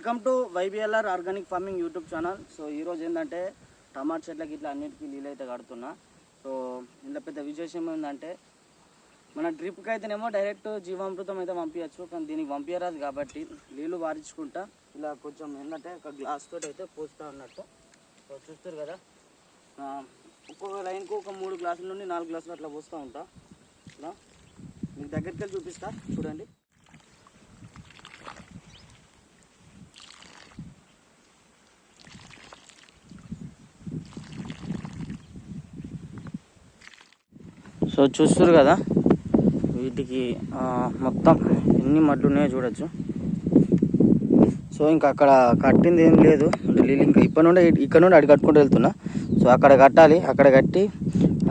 Welcome to YBLR organic farming YouTube channel. So ఈరోజు ఏంటంటే టమాటా చెట్లకి ఇట్లా అన్నిటికీ నీళ్ళు అయితే కడుతున్నా. సో ఇంత పెద్ద విశేషం ఏంటంటే మన డ్రిప్కి అయితేనేమో డైరెక్ట్ జీవామృతం అయితే పంపించచ్చు కానీ దీనికి పంపించరాదు కాబట్టి నీళ్ళు వారించుకుంటా. ఇలా కొంచెం ఏంటంటే ఒక గ్లాస్ తోటి అయితే పోస్తా ఉన్నట్టు. సో చూస్తారు కదా. ఒక్కొక్క లైన్కు ఒక మూడు గ్లాసుల నుండి నాలుగు గ్లాసులు అట్లా పోస్తూ ఉంటా. ఇలా మీకు దగ్గరికి వెళ్ళి చూపిస్తా. చూడండి. సో చూస్తారు కదా వీటికి మొత్తం ఎన్ని మడ్లు ఉన్నాయో చూడొచ్చు. సో ఇంకా అక్కడ కట్టింది ఏం లేదు. అంటే ఇంకా ఇప్పటి నుండి ఇక్కడ నుండి అడి కట్టుకుంటూ వెళ్తున్నా. సో అక్కడ కట్టాలి అక్కడ కట్టి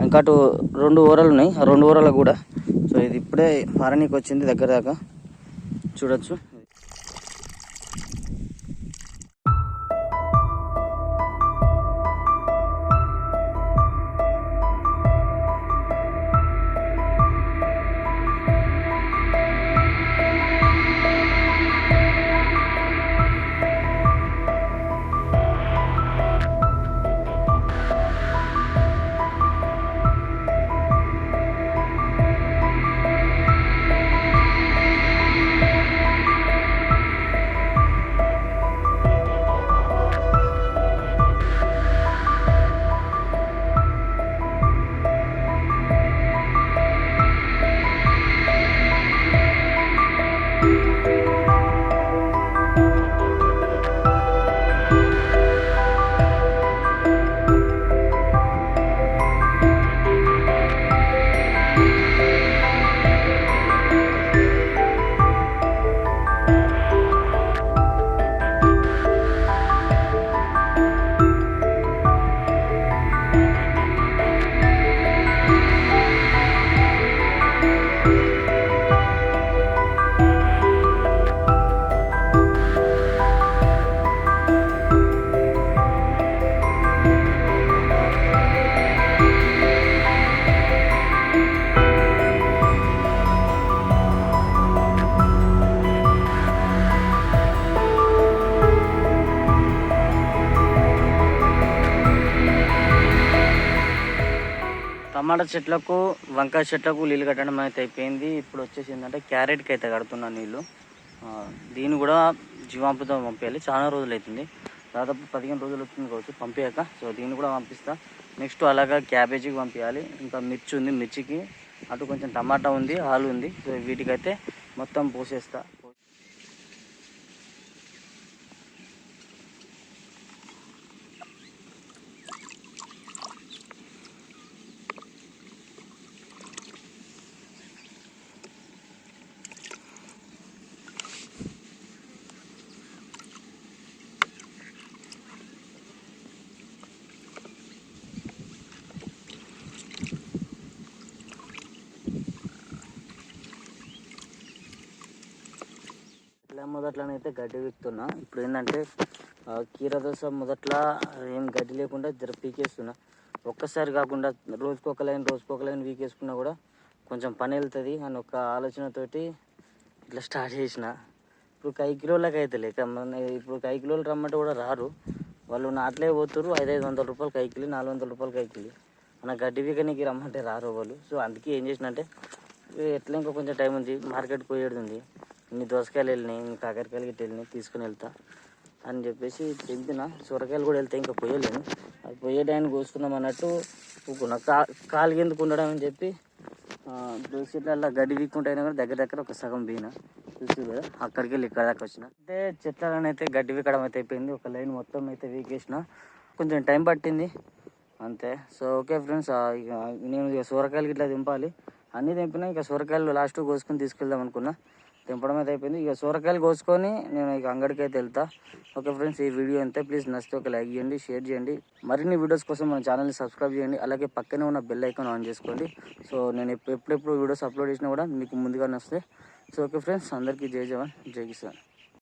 ఇంకా అటు రెండు ఓరలు ఉన్నాయి. రెండు ఓరలు కూడా సో ఇది ఇప్పుడే పారనీకి వచ్చింది దగ్గర దాకా. చూడొచ్చు. టమాటా చెట్లకు వంకాయ చెట్లకు నీళ్ళు కట్టడం అయితే అయిపోయింది. ఇప్పుడు వచ్చేసి ఏంటంటే క్యారెట్కి అయితే కడుతున్నా నీళ్ళు. దీన్ని కూడా జీవామృతం పంపించాలి చాలా రోజులు అవుతుంది. దాదాపు పదిహేను రోజులు అవుతుంది కావచ్చు పంపించాక సో దీన్ని కూడా పంపిస్తా. నెక్స్ట్ అలాగా క్యాబేజీకి పంపించాలి ఇంకా మిర్చి ఉంది మిర్చికి. అటు కొంచెం టమాటా ఉంది ఆలు ఉంది. సో వీటికైతే మొత్తం పోసేస్తా. ఇట్లా మొదట్లోనైతే గడ్డి విక్తున్నా ఇప్పుడు ఏంటంటే ఆ, కీర మొదట్లో ఏం గడ్డి లేకుండా జర పీకేస్తున్నా. ఒక్కసారి కాకుండా రోజుకొక ఒక లైన్ రోజుకొక ఒక లైన్ వీకేసుకున్నా కూడా కొంచెం పని వెళ్తుంది అని ఒక ఆలోచనతోటి ఇట్లా స్టార్ట్ చేసిన. ఇప్పుడు ఐదు కిలోలకి అయితే లేక ఇప్పుడు ఐదు కిలోలు రమ్మంటే కూడా రారు. వాళ్ళు నాట్లే పోతురు ఐదు ఐదు వందల రూపాయలు కైకిలి నాలుగు వందల రూపాయలు కైకిలి మన గడ్డి వీకనికి రమ్మంటే రారు వాళ్ళు. సో అందుకే ఏం చేసిన అంటే ఎట్లా ఇంకా కొంచెం టైం ఉంది మార్కెట్ పోయేది ఉంది. ఇన్ని దోసకాయలు వెళ్ళినాయి ఇన్ని కాకరకాయలు గిట్ట వెళ్ళినాయి తీసుకుని వెళ్తా అని చెప్పేసి తెంపిన. సొరకాయలు కూడా వెళ్తే ఇంకా పోయలేను. అది పోయే టైంకి కోసుకుందాం అన్నట్టు ఊకున్నా కా కాలు ఎందుకు ఉండడం అని చెప్పి దోసెట్ల గడ్డి వీక్కుంటైనా కూడా దగ్గర దగ్గర ఒక సగం పోయిన చూసి కదా అక్కడికి వెళ్ళి ఇక్కడ దాకా వచ్చిన. అంటే చెట్లను అయితే గడ్డి వీకడం అయితే అయిపోయింది. ఒక లైన్ మొత్తం అయితే వీకేసిన కొంచెం టైం పట్టింది. అంతే. సో ఓకే ఫ్రెండ్స్ ఇక నేను ఇక సొరకాయలు ఇట్లా దింపాలి అన్నీ దింపినా ఇక సొరకాయలు లాస్ట్ కోసుకొని తీసుకెళ్దాం అనుకున్నా. తెంపడం అయితే అయిపోయింది. ఇక సొరకాయలు కోసుకొని నేను ఇక అంగడికి అయితే వెళ్తా. ఓకే ఫ్రెండ్స్ ఈ వీడియో అంతే. ప్లీజ్ నచ్చితే ఒక లైక్ చేయండి షేర్ చేయండి. మరిన్ని వీడియోస్ కోసం మన ఛానల్ని సబ్స్క్రైబ్ చేయండి. అలాగే పక్కనే ఉన్న బెల్ ఐకాన్ ఆన్ చేసుకోండి. సో నేను ఎప్పుడెప్పుడు వీడియోస్ అప్లోడ్ చేసినా కూడా మీకు ముందుగానే వస్తాయి. సో ఓకే ఫ్రెండ్స్ అందరికీ జై జవాన్ జై కిసాన్.